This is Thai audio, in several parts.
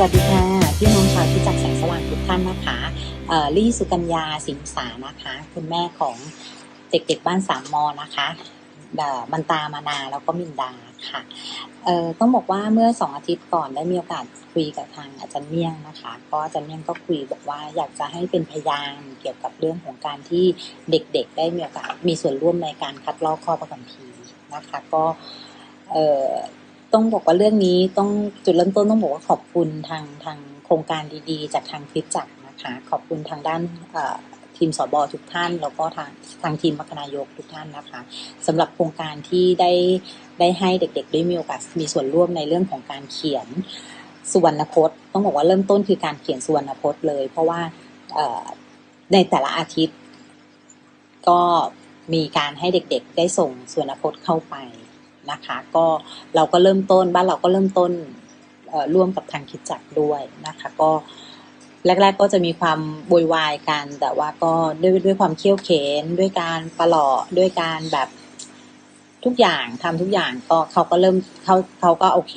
วัสดีค่ะ พี่น้องชาวที่จักแสงสว่างทุกท่านนะคะเอ่อลี่สุกัญญาสิงสานะคะ คุณแม่ของเด็กๆบ้านสามมอนะคะมันตามานาแล้วก็มินดาค่ะเอ่อต้องบอกว่าเมื่อสองอาทิตย์ก่อนได้มีโอกาสคุยกับทางอาจารย์เมี่ยงนะคะก็อาจารย์เมี่ยงก็คุยบอกว่าอยากจะให้เป็นพยานเกี่ยวกับเรื่องของการที่เด็กๆ ได้มีโอกาสมีส่วนร่วมในการคัดลอกข้อประกันพีนะคะก็เอ่อ ต้องบอกว่าเรื่องนี้ต้องจุดเริ่มต้นต้องบอกว่าขอบคุณทางทางโครงการดีๆ จากทางคริตจักนะคะ ขอบคุณทางด้านเอ่อทีมสบทุกท่าน แล้วก็ทางทางทีมมัคณายกทุกท่านนะคะสำหรับโครงการที่ได้ได้ให้เด็กๆ ได้มีโอกาสมีส่วนร่วมในเรื่องของการเขียนสุวรรณพจน์ต้องบอกว่าเริ่มต้นคือการเขียนสุวรรณพจน์เลย เพราะว่าในแต่ละอาทิตย์ ก็มีการให้เด็กๆ ได้ส่งสุวรรณพจน์เข้าไป นะคะ ก็เราก็เริ่มต้นบ้านเราก็เริ่มต้นร่วมกับทางคิดจักด้วยนะคะ ก็แรก ๆ ก็จะมีความโวยวายกัน แต่ว่าก็ด้วยด้วยความเขี่ยวเข็นด้วยการประหลาะด้วยการแบบทุกอย่างทำทุกอย่างก็เขาก็เริ่มเขาเขาก็โอเค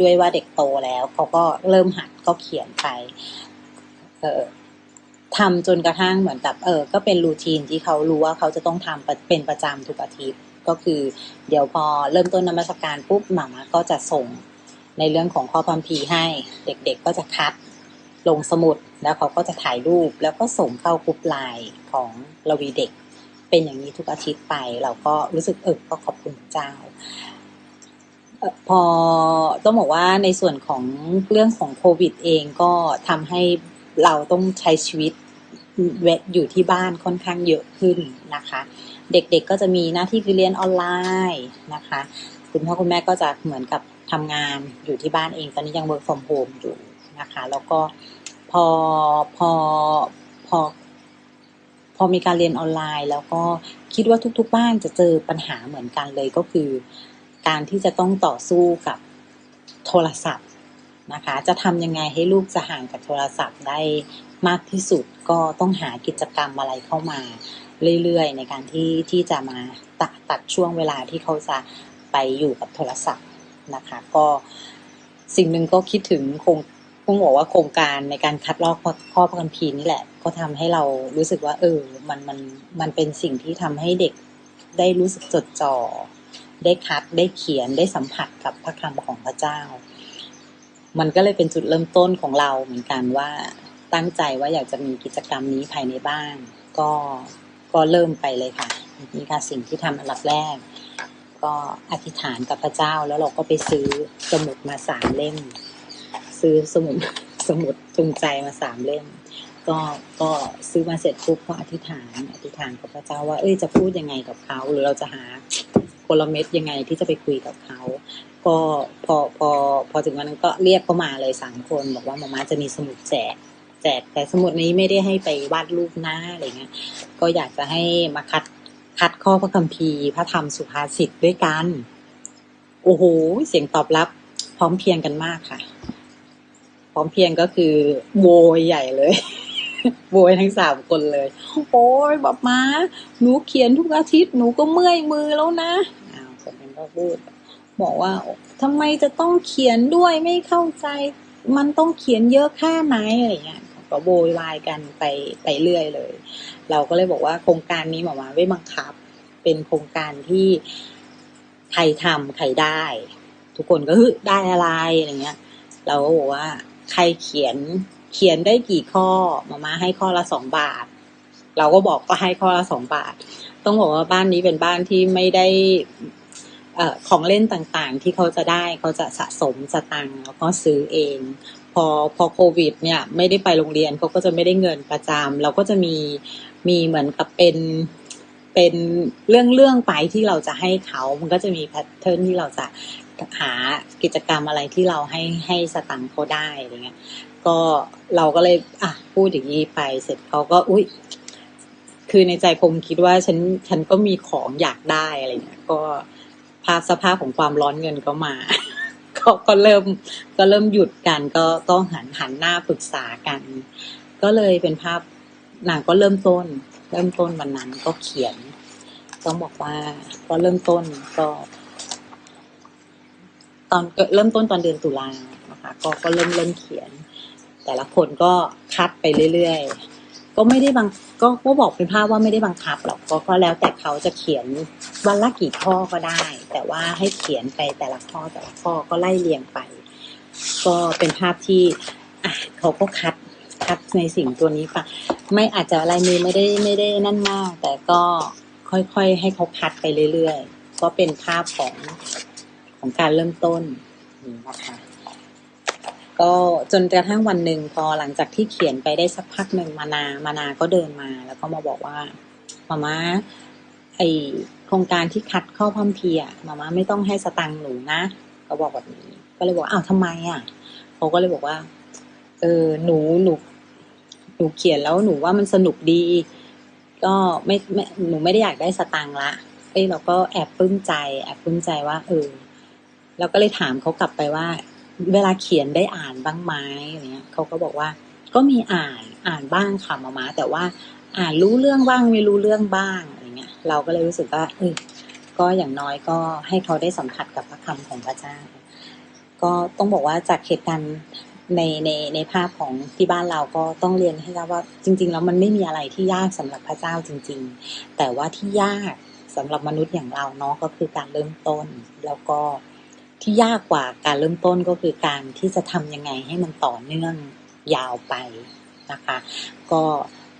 ด้วยว่าเด็กโตแล้วเขาก็เริ่มหัดก็เขียนไป เออทำจนกระทั่งเหมือนกับเออ ก็เป็นรูทีนที่เขารู้ว่าเขาจะต้องทำเป็นประจำทุกอาทิตย์ ก็คือ เดี๋ยวพอเริ่มต้นนมัสการปุ๊บหมามาก็จะส่งในเรื่องของข้อความพีให้ เด็กๆก็จะคัดลงสมุดแล้วเขาก็จะถ่ายรูปแล้วก็ส่งเข้ากรุ๊ปไลน์ของเราวีเด็ก เป็นอย่างนี้ทุกอาทิตย์ไป เราก็รู้สึกเออก็ขอบคุณเจ้าพอต้องบอกว่าในส่วนของเรื่องของโควิดเองก็ทำให้เราต้องใช้ชีวิตเวทอยู่ที่บ้านค่อนข้างเยอะขึ้นนะคะ เด็กๆก็จะมีหน้าที่คือเรียนออนไลน์นะคะ คุณพ่อคุณแม่ก็จะเหมือนกับทำงานอยู่ที่บ้านเอง ตอนนี้ยัง work from home อยู่นะคะ แล้วก็พอพอพอพอมีการเรียนออนไลน์ แล้วก็คิดว่าทุก ๆ บ้านจะเจอปัญหาเหมือนกันเลยก็คือ การที่จะต้องต่อสู้กับโทรศัพท์นะคะ จะทำยังไงให้ลูกจะห่างกับโทรศัพท์ได้ มากที่สุดก็ต้องหากิจกรรมอะไรเข้ามาเรื่อยๆ ในการที่ที่จะมาตัดตัดช่วงเวลาที่เขาจะไปอยู่กับโทรศัพท์นะคะ ก็สิ่งหนึ่งก็คิดถึงโครงต้องบอกว่าโครงการในการคัดลอกข้อข้อพันพีร์นี่แหละ ก็ทำให้เรารู้สึกว่า เออ มันมันมันเป็นสิ่งที่ทำให้เด็กได้รู้สึกจดจ่อได้คัดได้เขียนได้สัมผัสกับพระคำของพระเจ้า มันก็เลยเป็นจุดเริ่มต้นของเราเหมือนกันว่า ตั้งใจว่าอยากจะมีกิจกรรมนี้ภายในบ้าน ก็ก็เริ่มไปเลยค่ะนี่ค่ะสิ่งที่ทำอันดับแรก ก็อธิษฐานกับพระเจ้าแล้วเราก็ไปซื้อสมุดมาสามเล่ม ซื้อสมุดสมุดจูงใจมาสามเล่ม ก็ก็ซื้อมาเสร็จปุ๊บก็อธิษฐาน อธิษฐานกับพระเจ้าว่าเอ้ยจะพูดยังไงกับเขาหรือเราจะหากลเม็ดยังไงที่จะไปคุยกับเขาก็พอพอพอถึงวันนั้นก็เรียกเขามาเลยสามคน บอกว่ามาม่าจะมีสมุดแจก แจก แต่สมุดนี้ไม่ได้ให้ไปวาดรูปหน้าอะไรเงี้ย ก็อยากจะให้มาคัดคัดข้อพระคัมภีร์พระธรรมสุภาษิตด้วยกัน โอ้โห เสียงตอบรับ พร้อมเพียงกันมากค่ะ พร้อมเพียงก็คือโวยใหญ่เลย โวยทั้งสามคนเลย โอ้ยบอกมา หนูเขียนทุกอาทิตย์ หนูก็เมื่อยมือแล้วนะอ้าวคนนั้นก็พูดบอกว่าทำไมจะต้องเขียนด้วยไม่เข้าใจ มันต้องเขียนเยอะแค่ไหนอะไรเงี้ย ก็โวยวายกันไปไปเรื่อยเลย เราก็เลยบอกว่าโครงการนี้หมอมาไม่บังคับ เป็นโครงการที่ใครทำใครได้ ทุกคนก็คือได้อะไรอะไรเงี้ย เราก็บอกว่า ใครเขียนเขียนได้กี่ข้อหมามาให้ข้อละสองบาท เราก็บอกก็ให้ข้อละสองบาท ต้องบอกว่าบ้านนี้เป็นบ้านที่ไม่ได้อของเล่นต่างๆ ที่เขาจะได้เขาจะสะสมสตังค์แล้วก็ซื้อเอง อพอโควิด เนี่ยไม่ได้ไปโรงเรียนเขาก็จะไม่ได้เงินประจำเราก็จะมีมีเหมือนกับเป็นเป็นเรื่องเรื่องไปที่เราจะให้เขา มันก็จะมีแพทเทิร์นที่เราจะหากิจกรรมอะไรที่เราให้ให้สตังค์เขาได้อะไรเงี้ย ก็เราก็เลยอะพูดอย่างนี้ไปเสร็จเขาก็อุ้ยคือในใจคงคิดว่าฉันฉันก็มีของอยากได้อะไรเงี้ย ก็ภาพสภาพของความร้อนเงินก็มา ก็ก็เริ่มก็เริ่มหยุดกัน ก็ก็หันหันหน้าปรึกษากัน ก็เลยเป็นภาพนางก็เริ่มต้น เริ่มต้นวันนั้นก็เขียน ต้องบอกว่าก็เริ่มต้นก็ ตอนเริ่มต้นตอนเดือนตุลานะคะ ก็ก็เริ่มเริ่มเขียน แต่ละคนก็คัดไปเรื่อยๆ ก็ไม่ได้บังก็ก็บอกเป็นภาพว่าไม่ได้บังคับหรอกก็ก็แล้วแต่เขาจะเขียนวันละกี่ข้อก็ได้ แต่ว่าให้เขียนไปแต่ละข้อแต่ละข้อก็ไล่เรียงไป ก็เป็นภาพที่อะเขาก็คัดคัดในสิ่งตัวนี้ไปไม่อาจจะลายมือไม่ได้ไม่ได้นั่นมาก แต่ก็ค่อยๆ ให้เขาคัดไปเรื่อยๆ ก็เป็นภาพของของการเริ่มต้นนี่นะคะ ก็จนกระทั่งวันหนึ่งพอหลังจากที่เขียนไปได้สักพักหนึ่งมานามานาก็เดินมา แล้วก็มาบอกว่ามาม่าไอโครงการที่คัดเข้าพัมพีอะมาม่าไม่ต้องให้สตังค์หนูนะเขาบอกแบบนี้ ก็เลยบอกอ้าวทำไมอะเขาก็เลยบอกว่า เออหนูหนูหนูเขียนแล้วหนูว่ามันสนุกดี ก็ไม่ไม่หนูไม่ได้อยากได้สตังค์ละเอ้ยเราก็แอบปลื้มใจ แอบปลื้มใจว่าเออเราก็เลยถามเขากลับไปว่า เวลาเขียนได้อ่านบ้างไหมอะไรเงี้ยเขาก็บอกว่า ก็มีอ่านอ่านบ้างค่ะมามาแต่ว่าอ่านรู้เรื่องบ้างไม่รู้เรื่องบ้างอะไรเงี้ย เราก็เลยรู้สึกว่าเออก็อย่างน้อยก็ให้เขาได้สัมผัสกับพระคำของพระเจ้า ก็ต้องบอกว่าจากเหตุการณ์ในในในภาพของที่บ้านเราก็ต้องเรียนให้ทราบว่าจริง ๆ แล้วมันไม่มีอะไรที่ยากสำหรับพระเจ้าจริง ๆ แต่ว่าที่ยากสำหรับมนุษย์อย่างเราเนาะก็คือการเริ่มต้นแล้วก็ ที่ยากกว่าการเริ่มต้นก็คือการที่จะทำยังไงให้มันต่อเนื่องยาวไปนะคะ ก็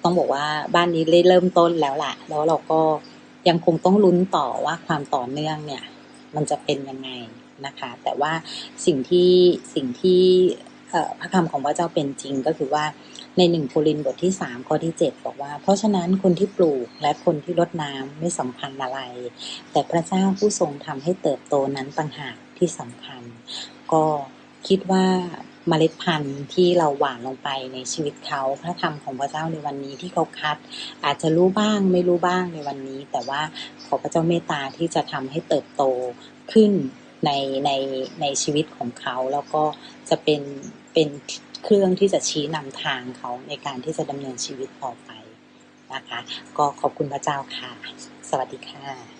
ต้องบอกว่าบ้านนี้ได้เริ่มต้นแล้วแหละแล้วเราก็ยังคงต้องลุ้นต่อว่าความต่อเนื่องเนี่ย มันจะเป็นยังไงนะคะ แต่ว่าสิ่งที่สิ่งที่พระคำของพระเจ้าเป็นจริงก็คือว่าในหนึ่งโครินบทที่สามข้อที่เจ็ดบอกว่า เพราะฉะนั้นคนที่ปลูกและคนที่รดน้ำไม่สำคัญอะไร แต่พระเจ้าผู้ทรงทำให้เติบโตนั้นต่างหาก ที่สำคัญ ก็คิดว่าเมล็ดพันธุ์ที่เราหว่านลงไปในชีวิตเขาพระธรรมของพระเจ้าในวันนี้ที่เขาคัด อาจจะรู้บ้างไม่รู้บ้างในวันนี้ แต่ว่าขอพระเจ้าเมตตาที่จะทำให้เติบโตขึ้นในในในชีวิตของเขา แล้วก็จะเป็นเป็นเครื่องที่จะชี้นำทางเขาในการที่จะดำเนินชีวิตต่อไปนะคะ ก็ขอบคุณพระเจ้าค่ะ สวัสดีค่ะ